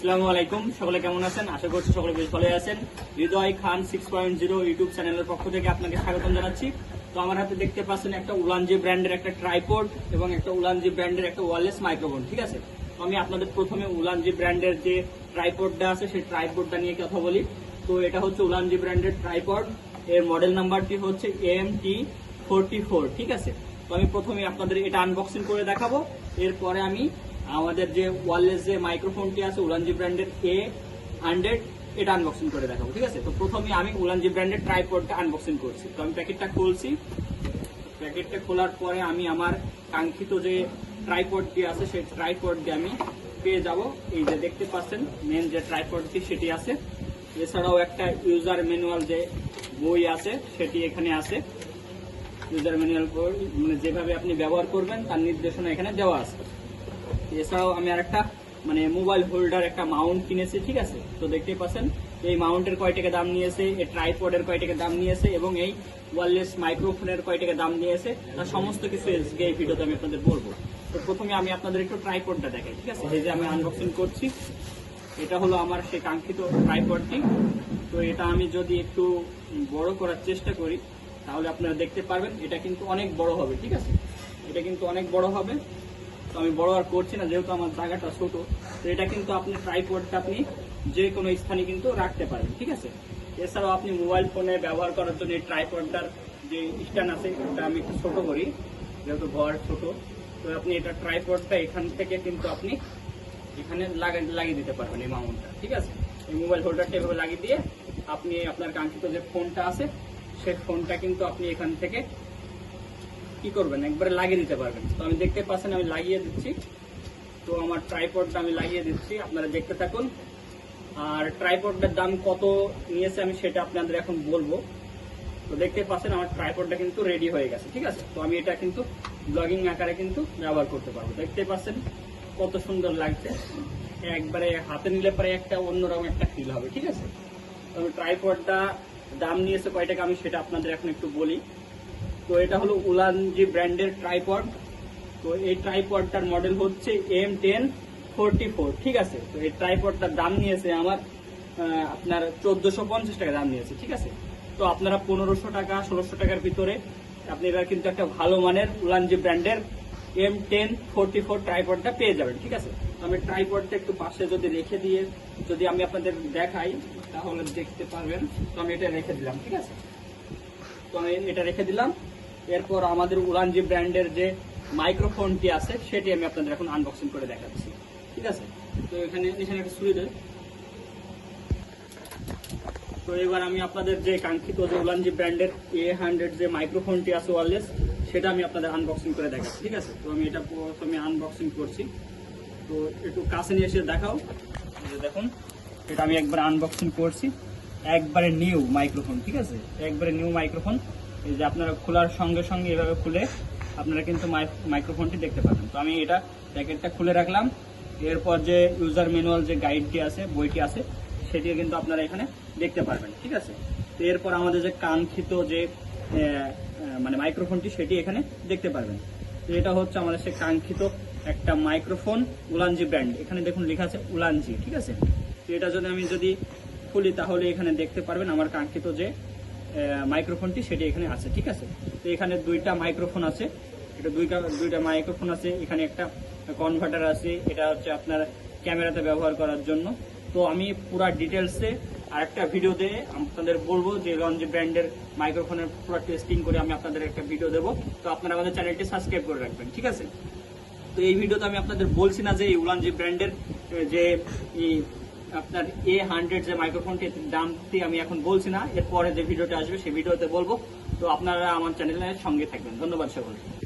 আসসালামু আলাইকুম। সকলে কেমন আছেন? আশা করছি সকলে বেশ ভালো আছেন। Hridoy Khan six point zero YouTube চ্যানেলের পক্ষ থেকে আপনাকে স্বাগতম জানাচ্ছি। তো আমার হাতে দেখতে পাচ্ছেন একটা উলানজি ব্র্যান্ডের একটা ট্রাইপড এবং একটা উলানজি ব্র্যান্ডের একটা ওয়ারলেস মাইক্রোফোন, ঠিক আছে? তো আমি আপনাদের প্রথমে উলানজি ব্র্যান্ডের যে ট্রাইপডটা আছে, সেই ট্রাইপডটা নিয়ে কথা বলি। তো এটা হচ্ছে উলানজি ব্র্যান্ডের ট্রাইপড এর মডেল নাম্বারটি হচ্ছে এম টি ফোরটি ফোর ঠিক আছে? তো আমি প্রথমে আপনাদের এটা আনবক্সিং করে দেখাবো। এরপরে আমি আমাদের যে ওয়ারলেস যে মাইক্রোফোনটি আছে, উলানজি ব্র্যান্ডের এ হান্ড্রেড এটা আনবক্সিং করে দেখাবো, ঠিক আছে? তো প্রথমে আমি উলানজি ব্র্যান্ডের ট্রাইপডটা আনবক্সিং করছি। তো আমি প্যাকেটটা খুলছি। প্যাকেটটা খোলার পরে আমি আমার কাঙ্ক্ষিত যে ট্রাইপডটি আছে, সেই ট্রাইপডটি আমি পেয়ে যাব। এই যে দেখতে পাচ্ছেন মেন যে ট্রাইপডটি সেটি আছে। এছাড়াও একটা ইউজার ম্যানুয়াল যে বই আছে, সেটি এখানে আছে। ইউজার ম্যানুয়াল মানে যেভাবে আপনি ব্যবহার করবেন, তার নির্দেশনা এখানে দেওয়া আছে। এছাড়াও আমি আর একটা মানে মোবাইল হোল্ডার একটা মাউন্ট কিনেছি, ঠিক আছে? তো দেখতেই পাচ্ছেন, এই মাউন্টের কয় টাকা দাম নিয়েছে, এই ট্রাইপডের কয় টাকা দাম নিয়েছে, এবং এই ওয়ারলেস মাইক্রোফোনের কয় টাকা দাম নিয়েছে তার সমস্ত কিছু আজকে এই ভিডিওতে আমি আপনাদের বলব। তো প্রথমে আমি আপনাদের একটু ট্রাইপডটা দেখাই, ঠিক আছে? এই যে আমি আনবক্সিং করছি, এটা হলো আমার সেই কাঙ্ক্ষিত ট্রাইপডটি তো এটা আমি যদি একটু বড় করার চেষ্টা করি, তাহলে আপনারা দেখতে পারবেন, এটা কিন্তু অনেক বড় হবে, ঠিক আছে? এটা কিন্তু অনেক বড় হবে। তো আমি বড় আর করছি না, যেহেতু আমার জায়গাটা ছোট, তো এটা কিন্তু আপনি ট্রাইপডটা আপনি যে কোনো স্থানে কিন্তু রাখতে পারেন, ঠিক আছে? এছাড়াও আপনি মোবাইল ফোনে ব্যবহার করার জন্য এই ট্রাইপডটার যে স্ট্যান্ড আছে এটা আমি একটু ছোট করি, যেহেতু ঘর ছোট, তো আপনি এটা ট্রাইপডটা এখান থেকে কিন্তু আপনি এখানে লাগা- লাগিয়ে দিতে পারবেন এই মাউন্টটা, ঠিক আছে? এই মোবাইল হোল্ডারটা এভাবে লাগিয়ে দিয়ে আপনি আপনার কাঙ্ক্ষিত যে ফোনটা আছে, সেই ফোনটা কিন্তু আপনি এখান থেকে কি করবেন? একবারে লাগিয়ে দিতে পারবেন। তো আমি দেখতে পাচ্ছেন, আমি লাগিয়ে দিচ্ছি। তো আমার ট্রাইপডটা আমি লাগিয়ে দিচ্ছি। আপনারা দেখতে থাকুন। আর ট্রাইপডটার দাম কত নিয়েছে আমি সেটা আপনাদের এখন বলব। তো দেখতে পাচ্ছেন, আমার ট্রাইপডটা কিন্তু রেডি হয়ে গেছে, ঠিক আছে? তো আমি এটা কিন্তু ব্লগিং আকারে কিন্তু ব্যবহার করতে পারব। দেখতে পাচ্ছেন কত সুন্দর লাগছে। একবারে হাতে নিলে পরে একটা অন্যরকম একটা ফিল হবে, ঠিক আছে? তো ট্রাইপডটা দাম নিয়েছে কয় টাকা আমি সেটা আপনাদের এখন একটু বলি। তো এটা হলো উলানজি ব্র্যান্ডের ট্রাইপড। তো এই ট্রাইপডটার মডেল হচ্ছে এম টেন ফোরটি ফোর, ঠিক আছে? তো এই ট্রাইপডটার দাম নিয়েছে আমার আপনার চোদ্দশো পঞ্চাশ টাকা দাম নিয়েছে, ঠিক আছে? তো আপনারা পনেরোশো টাকা, ষোলোশো টাকার ভিতরে আপনি আপনারা কিন্তু একটা ভালো মানের উলানজি ব্র্যান্ডের এম টেন ফোরটি ফোর ট্রাইপডটা পেয়ে যাবেন, ঠিক আছে? আমি ট্রাইপডটা একটু পাশে যদি রেখে দিয়ে, যদি আমি আপনাদের দেখাই, তাহলে দেখতে পারবেন। তো আমি এটা রেখে দিলাম, ঠিক আছে? তো আমি এটা রেখে দিলাম। এরপর আমাদের উলানজি ব্র্যান্ডের যে মাইক্রোফোনটি আছে, সেটি আমি আপনাদের এখন আনবক্সিং করে দেখাচ্ছি। ঠিক আছে? তো এখানে এখানে একটা সুই দেয় তো এবার আমি আপনাদের যে কাঙ্ক্ষিত যে উলানজি ব্র্যান্ডের এ হান্ড্রেড যে মাইক্রোফোনটি আছে ওয়ারলেস সেটা আমি আপনাদের আনবক্সিং করে দেখাচ্ছি। ঠিক আছে? তো আমি এটা প্রথমে আনবক্সিং করছি। তো একটু কাছে নিয়ে এসে দেখাও। দেখুন, এটা আমি একবার আনবক্সিং করছি। একবারে নিউ মাইক্রোফোন ঠিক আছে? একবারে নিউ মাইক্রোফোন এই যে আপনারা খোলার সঙ্গে সঙ্গে এভাবে খুলে আপনারা কিন্তু মাই- মাইক্রোফোনটি দেখতে পাবেন। তো আমি এটা প্যাকেটটা খুলে রাখলাম। এরপর যে ইউজার ম্যানুয়াল যে গাইডটি আছে, বইটি আছে সেটি কিন্তু আপনারা এখানে দেখতে পারবেন, ঠিক আছে? তো এরপর আমাদের যে কাঙ্ক্ষিত যে মানে মাইক্রোফোনটি সেটি এখানে দেখতে পারবেন। তো এটা হচ্ছে আমাদের সে কাঙ্ক্ষিত একটা মাইক্রোফোন উলানজি ব্র্যান্ড এখানে দেখুন লেখা আছে উলানজি, ঠিক আছে? তো এটা যদি আমি যদি খুলি, তাহলে এখানে দেখতে পারবেন আমার কাঙ্ক্ষিত যে মাইক্রোফোনটি সেটি এখানে আছে, ঠিক আছে? তো এখানে দুইটা মাইক্রোফোন আছে, এটা দুইটা দুইটা মাইক্রোফোন আছে, এখানে একটা কনভার্টার আছে, এটা হচ্ছে আপনার ক্যামেরাতে ব্যবহার করার জন্য। তো আমি পুরো ডিটেলসে আরেকটা ভিডিও দিয়ে আপনাদের বলব যে লঞ্জি ব্র্যান্ডের মাইক্রোফোনের পুরো টেস্টিং করে আমি আপনাদের একটা ভিডিও দেবো। তো আপনারা আমাদের চ্যানেলটি সাবস্ক্রাইব করে রাখবেন, ঠিক আছে? তো এই ভিডিওতে আমি আপনাদের বলছি না যে এই উলানজি ব্র্যান্ডের, যে আপনার এ হান্ড্রেড যে মাইক্রোফোনটি এর দামটি আমি এখন বলছি না। এরপরে যে ভিডিওটা আসবে, সেই ভিডিওতে বলব। তো আপনারা আমার চ্যানেলের সঙ্গে থাকবেন। ধন্যবাদ সকলকে।